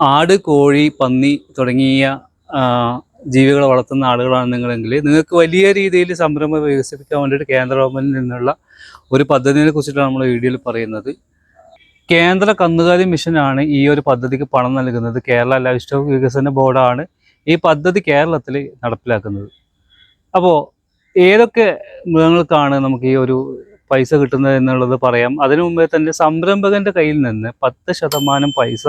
ആട് കോഴി പന്നി തുടങ്ങിയ ജീവികളെ വളർത്തുന്ന ആളുകളാണ് നിങ്ങളെങ്കിൽ നിങ്ങൾക്ക് വലിയ രീതിയിൽ സംരംഭം വികസിപ്പിക്കാൻ വേണ്ടിയിട്ട് കേന്ദ്ര ഗവൺമെന്റിൽ നിന്നുള്ള ഒരു പദ്ധതിയെ കുറിച്ചിട്ടാണ് നമ്മൾ വീഡിയോയിൽ പറയുന്നത്. കേന്ദ്ര കന്നുകാലി മിഷനാണ് ഈ ഒരു പദ്ധതിക്ക് പണം നൽകുന്നത്. കേരള ലൈഫ് സ്റ്റോക്ക് വികസന ബോർഡാണ് ഈ പദ്ധതി കേരളത്തിൽ നടപ്പിലാക്കുന്നത്. അപ്പോൾ ഏതൊക്കെ മൃഗങ്ങൾക്കാണ് നമുക്ക് ഈ ഒരു പൈസ കിട്ടുന്നത് എന്നുള്ളത് പറയാം. അതിനു മുമ്പേ തന്നെ സംരംഭകന്റെ കയ്യിൽ നിന്ന് പത്ത് ശതമാനം പൈസ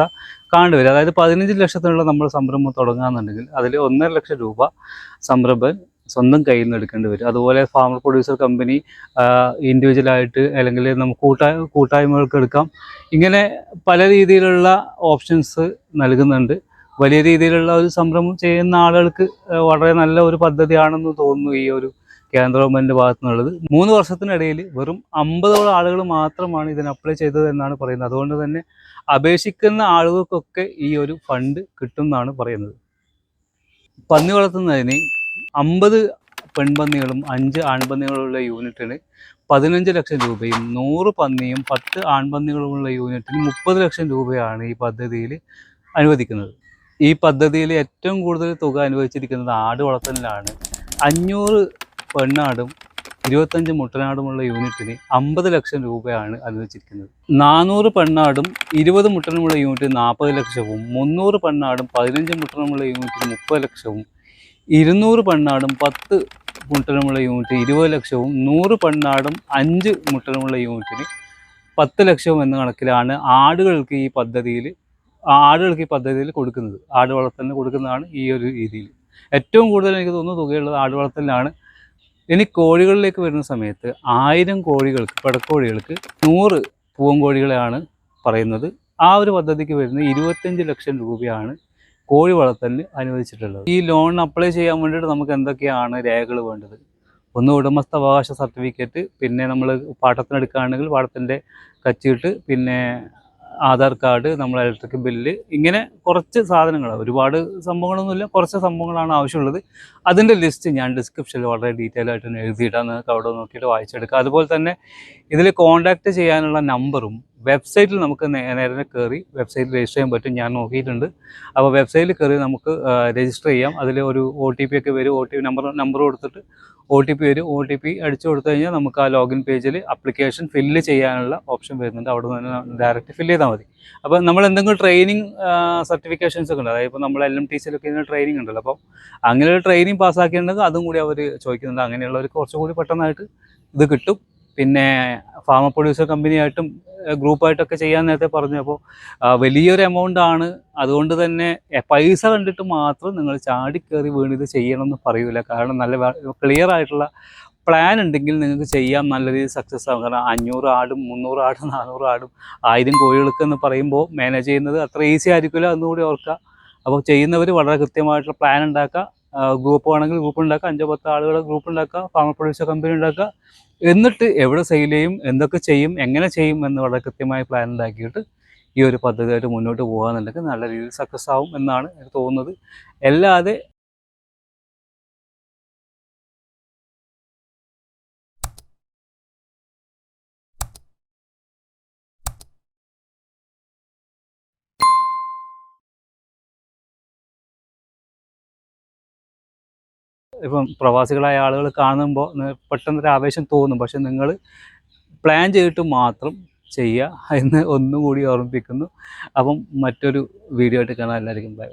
കാണുവരും അതായത് പതിനഞ്ച് ലക്ഷത്തിനുള്ള നമ്മൾ സംരംഭം തുടങ്ങുകയെന്നുണ്ടെങ്കിൽ അതിൽ ഒന്നര ലക്ഷം രൂപ സംരംഭൻ സ്വന്തം കയ്യിൽ നിന്ന് എടുക്കേണ്ടി വരും. അതുപോലെ ഫാമർ പ്രൊഡ്യൂസർ കമ്പനി ഇൻഡിവിജ്വലായിട്ട് അല്ലെങ്കിൽ നമുക്ക് കൂട്ടായ കൂട്ടായ്മകൾക്ക് എടുക്കാം. ഇങ്ങനെ പല രീതിയിലുള്ള ഓപ്ഷൻസ് നൽകുന്നുണ്ട്. വലിയ രീതിയിലുള്ള ഒരു സംരംഭം ചെയ്യുന്ന ആളുകൾക്ക് വളരെ നല്ല ഒരു പദ്ധതിയാണെന്ന് തോന്നുന്നു ഈ ഒരു കേന്ദ്ര ഗവൺമെന്റിന്റെ ഭാഗത്തു നിന്നുള്ളത് മൂന്ന് വർഷത്തിനിടയിൽ വെറും അമ്പതോളം ആളുകൾ മാത്രമാണ് ഇതിന് അപ്ലൈ ചെയ്തത് എന്നാണ് പറയുന്നത്. അതുകൊണ്ട് തന്നെ അപേക്ഷിക്കുന്ന ആളുകൾക്കൊക്കെ ഈ ഒരു ഫണ്ട് കിട്ടും എന്നാണ് പറയുന്നത്. പന്നി വളർത്തുന്നതിന് അമ്പത് പെൺപന്നികളും അഞ്ച് ആൺപന്നികളുള്ള യൂണിറ്റിന് പതിനഞ്ച് ലക്ഷം രൂപയും നൂറ് പന്നിയും പത്ത് ആൺപന്നികളുമുള്ള യൂണിറ്റിന് മുപ്പത് ലക്ഷം രൂപയാണ് ഈ പദ്ധതിയിൽ അനുവദിക്കുന്നത്. ഈ പദ്ധതിയിൽ ഏറ്റവും കൂടുതൽ തുക അനുവദിച്ചിരിക്കുന്നത് ആട് വളർത്തലിലാണ്. അഞ്ഞൂറ് പെണ്ണാടും ഇരുപത്തഞ്ച് മുട്ടനാടുമുള്ള യൂണിറ്റിന് അമ്പത് ലക്ഷം രൂപയാണ് അനുവദിച്ചിരിക്കുന്നത്. നാനൂറ് പെണ്ണാടും ഇരുപത് മുട്ടനുമുള്ള യൂണിറ്റ് നാൽപ്പത് ലക്ഷവും മുന്നൂറ് പെണ്ണാടും പതിനഞ്ച് മുട്ടനുമുള്ള യൂണിറ്റ് മുപ്പത് ലക്ഷവും ഇരുന്നൂറ് പെണ്ണാടും പത്ത് മുട്ടനുമുള്ള യൂണിറ്റ് ഇരുപത് ലക്ഷവും നൂറ് പെണ്ണാടും അഞ്ച് മുട്ടനുമുള്ള യൂണിറ്റിന് പത്ത് ലക്ഷവും എന്ന കണക്കിലാണ് ആടുകൾക്ക് ഈ പദ്ധതിയിൽ ആടുകൾക്ക് ഈ പദ്ധതിയിൽ കൊടുക്കുന്നത്. ആട് വളർത്തലിന് കൊടുക്കുന്നതാണ് ഈ ഒരു രീതിയിൽ. ഏറ്റവും കൂടുതൽ എനിക്ക് തോന്നുന്നു തുകയുള്ളത് ആട് വളർത്തലിനാണ്. ഇനി കോഴികളിലേക്ക് വരുന്ന സമയത്ത് ആയിരം കോഴികൾക്ക് പടക്കോഴികൾക്ക് നൂറ് പൂവൻകോഴികളെയാണ് പറയുന്നത്. ആ ഒരു പദ്ധതിക്ക് വരുന്ന ഇരുപത്തഞ്ച് ലക്ഷം രൂപയാണ് കോഴി വളർത്തലിന് അനുവദിച്ചിട്ടുള്ളത്. ഈ ലോൺ അപ്ലൈ ചെയ്യാൻ വേണ്ടിയിട്ട് നമുക്ക് എന്തൊക്കെയാണ് രേഖകൾ വേണ്ടത്? ഒന്ന് ഉടമസ്ഥാവകാശ സർട്ടിഫിക്കറ്റ് പിന്നെ നമ്മൾ പാട്ടത്തിനെടുക്കുകയാണെങ്കിൽ പാട്ടത്തിന്റെ കച്ചിട്ട് പിന്നെ ആധാർ കാർഡ് നമ്മൾ ഇലക്ട്രിക് ബില്ല് ഇങ്ങനെ കുറച്ച് സാധനങ്ങൾ ഒരുപാട് സംഭവങ്ങളൊന്നുമില്ല. കുറച്ച് സംഭവങ്ങളാണ് ആവശ്യമുള്ളത്. അതിന്റെ ലിസ്റ്റ് ഞാൻ ഡിസ്ക്രിപ്ഷനിൽ വളരെ ഡീറ്റെയിൽ ആയിട്ട് എഴുതിയിട്ടാണ് നിങ്ങൾക്ക് അവിടെ നോക്കിയിട്ട് വായിച്ചെടുക്കുക അതുപോലെ തന്നെ ഇതിൽ കോൺടാക്റ്റ് ചെയ്യാനുള്ള നമ്പറും വെബ്സൈറ്റിൽ നമുക്ക് നേരെ കയറി വെബ്സൈറ്റിൽ രജിസ്റ്റർ ചെയ്യാൻ പറ്റും. ഞാൻ നോക്കിയിട്ടുണ്ട്. അപ്പോൾ വെബ്സൈറ്റിൽ കയറി നമുക്ക് രജിസ്റ്റർ ചെയ്യാം. അതിൽ ഒരു ഒ ടി പി ഒക്കെ വരും. O T P number number കൊടുത്തിട്ട് ഒ ടി പി വരും. ഒ ടി പി അടിച്ചു കൊടുത്തു കഴിഞ്ഞാൽ നമുക്ക് ആ ലോഗിൻ പേജിൽ അപ്ലിക്കേഷൻ ഫില്ല് ചെയ്യാനുള്ള ഓപ്ഷൻ വരുന്നുണ്ട്. അവിടെ നിന്ന് ഡയറക്റ്റ് ഫില്ല് ചെയ്താൽ മതി. അപ്പോൾ നമ്മൾ എന്തെങ്കിലും ട്രെയിനിങ് സർട്ടിഫിക്കേഷൻസ് ഒക്കെ ഉണ്ട്? അതായത് ഇപ്പോൾ നമ്മൾ എൽ എം ടി സിയിലൊക്കെ ഇതിന് ട്രെയിനിങ് ഉണ്ടല്ലോ. അപ്പോൾ അങ്ങനെ ഒരു ട്രെയിനിങ് പാസ്സാക്കിയിട്ടുണ്ടെങ്കിൽ അതും കൂടി അവർ ചോദിക്കുന്നുണ്ട്. അങ്ങനെയുള്ളവർക്ക് കുറച്ചുകൂടി പെട്ടെന്നായിട്ട് ഇത് കിട്ടും. പിന്നെ ഫാമർ പ്രൊഡ്യൂസർ കമ്പനിയായിട്ടും ഗ്രൂപ്പായിട്ടൊക്കെ ചെയ്യാൻ നേരത്തെ പറഞ്ഞു. അപ്പോൾ വലിയൊരു എമൗണ്ട് ആണ്. അതുകൊണ്ട് തന്നെ പൈസ കണ്ടിട്ട് മാത്രം നിങ്ങൾ ചാടിക്കയറി വീണ് ഇത് ചെയ്യണം എന്ന് പറയൂല. കാരണം നല്ല ക്ലിയർ ആയിട്ടുള്ള പ്ലാൻ ഉണ്ടെങ്കിൽ നിങ്ങൾക്ക് ചെയ്യാം. നല്ല രീതിയിൽ സക്സസ് ആകും കാരണം അഞ്ഞൂറ് ആടും മുന്നൂറ് ആടും നാനൂറ് ആടും ആയിരം കോഴികൾക്ക് എന്ന് പറയുമ്പോൾ മാനേജ് ചെയ്യുന്നത് അത്ര ഈസി ആയിരിക്കില്ല എന്നുകൂടി ഓർക്കുക. അപ്പോൾ ചെയ്യുന്നവർ വളരെ കൃത്യമായിട്ടുള്ള പ്ലാൻ ഉണ്ടാക്കുക. ഗ്രൂപ്പ് ആണെങ്കിൽ ഗ്രൂപ്പ് ഉണ്ടാക്കുക. അഞ്ചോ പത്തോ ആളുകളുടെ ഗ്രൂപ്പ് ഉണ്ടാക്കുക. ഫാമർ പ്രൊഡ്യൂസർ കമ്പനി ഉണ്ടാക്കുക. എന്നിട്ട് എവിടെ സെയിൽ ചെയ്യും എന്തൊക്കെ ചെയ്യും എങ്ങനെ ചെയ്യും എന്ന് വളരെ കൃത്യമായ പ്ലാൻ ഉണ്ടാക്കിയിട്ട് ഈ ഒരു പദ്ധതിയായിട്ട് മുന്നോട്ട് പോകാന്നുണ്ടെങ്കിൽ നല്ല രീതിയിൽ സക്സസ് ആവും എന്നാണ് എനിക്ക് തോന്നുന്നത്. അല്ലാതെ ഇപ്പം പ്രവാസികളായ ആളുകൾ കാണുമ്പോൾ പെട്ടെന്നൊരു ആവേശം തോന്നും. പക്ഷെ നിങ്ങൾ പ്ലാൻ ചെയ്തിട്ട് മാത്രം ചെയ്യുക എന്ന് ഒന്നും കൂടി ഓർമ്മിപ്പിക്കുന്നു. അപ്പം മറ്റൊരു വീഡിയോ ആയിട്ട് കാണാൻ എല്ലാവർക്കും ബൈ